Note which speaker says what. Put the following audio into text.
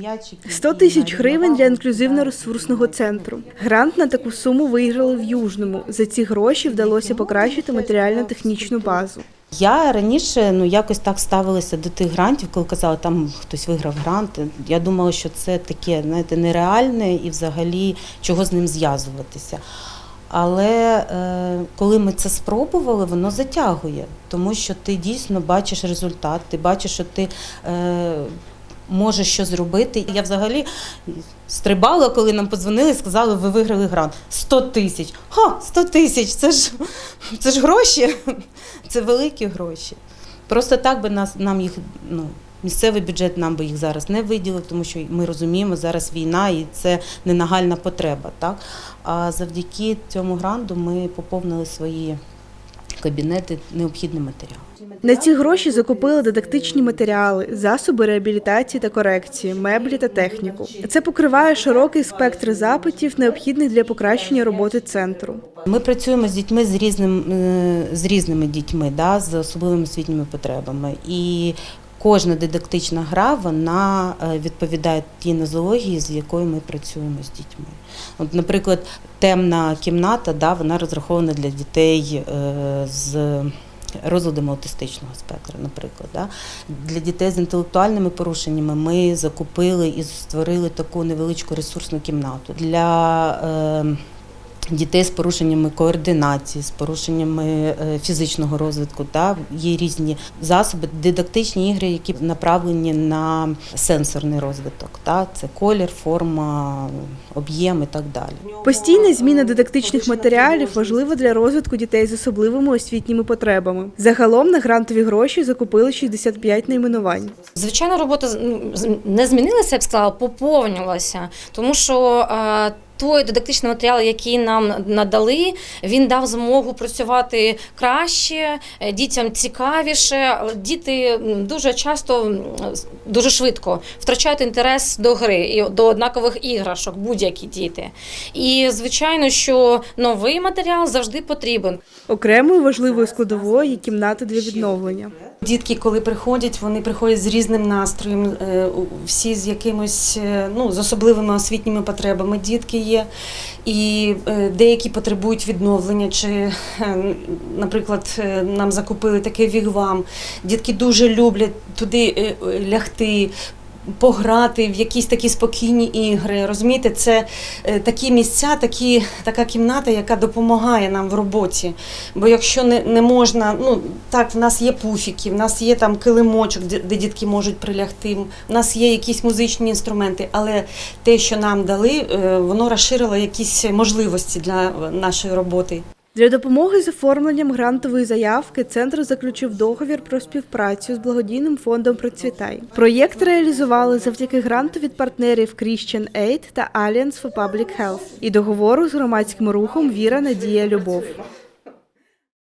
Speaker 1: М'ячики
Speaker 2: 100 тисяч гривень для інклюзивно-ресурсного центру. Грант на таку суму виграли в Южному. За ці гроші вдалося покращити матеріально-технічну базу.
Speaker 1: Я раніше ну якось так ставилася до тих грантів, коли казали, там хтось виграв грант. Я думала, що це таке, знаєте, нереальне і взагалі чого з ним зв'язуватися. Але е, коли ми це спробували, воно затягує, тому що ти дійсно бачиш результат, ти бачиш, що ти е, можеш що зробити. Я взагалі стрибала, коли нам подзвонили сказали, ви виграли грант. 100 тисяч. Ха, 100 тисяч, це ж, це ж гроші. Це великі гроші. Просто так би нас нам їх ну. Місцевий бюджет нам би їх зараз не виділив, тому що ми розуміємо, зараз війна і це не нагальна потреба. Так? А завдяки цьому гранту ми поповнили свої кабінети необхідний матеріал.
Speaker 2: На ці гроші закупили дидактичні матеріали, засоби реабілітації та корекції, меблі та техніку. Це покриває широкий спектр запитів, необхідних для покращення роботи центру.
Speaker 1: Ми працюємо з дітьми з різним е, з різними дітьми, да, з особливими освітніми потребами. І кожна дидактична гра вона е, відповідає тій нозології, з якою ми працюємо з дітьми. От, наприклад, темна кімната, да, вона розрахована для дітей е, з. Розладами аутистичного спектру, наприклад, да. для дітей з інтелектуальними порушеннями ми закупили і створили таку невеличку ресурсну кімнату для е, дітей з порушеннями координації, з порушеннями е, фізичного розвитку. Та є різні засоби, дидактичні ігри, які направлені на сенсорний розвиток. Та це колір, форма, об'єм і так далі.
Speaker 2: Постійна зміна дидактичних матеріалів важлива для розвитку дітей з особливими освітніми потребами. Загалом на грантові гроші закупили 65 найменувань.
Speaker 3: Звичайно, робота ну, з- не змінилася, я б сказала, поповнювалася, тому що е, той дидактичний матеріал, який нам надали, він дав змогу працювати краще, е, дітям цікавіше. Діти дуже часто дуже швидко втрачають інтерес до гри і до однакових іграшок, будь-які діти. І звичайно, що новий матеріал завжди потрібен.
Speaker 2: Окремою важливою складовою є кімната для відновлення.
Speaker 4: Дітки, коли приходять, вони приходять з різним настроєм, е, всі з якимось е, ну, з особливими освітніми потребами. Дітки є, і е, деякі потребують відновлення. Чи, наприклад, нам закупили такий вігвам. Дітки дуже люблять туди лягти. Пограти в якісь такі спокійні ігри. Розумієте, це е, такі місця, такі, така кімната, яка допомагає нам в роботі. Бо якщо не, не можна, ну так, в нас є пуфіки, в нас є там килимочок, де, де дітки можуть прилягти, в нас є якісь музичні інструменти, але те, що нам дали, е, воно розширило якісь можливості для нашої роботи.
Speaker 2: Для допомоги з оформленням грантової заявки центр заключив договір про співпрацю з благодійним фондом Процвітай. Проєкт реалізували завдяки гранту від партнерів Christian Aid та Alliance for Public Health і договору з громадським рухом Віра, Надія, Любов.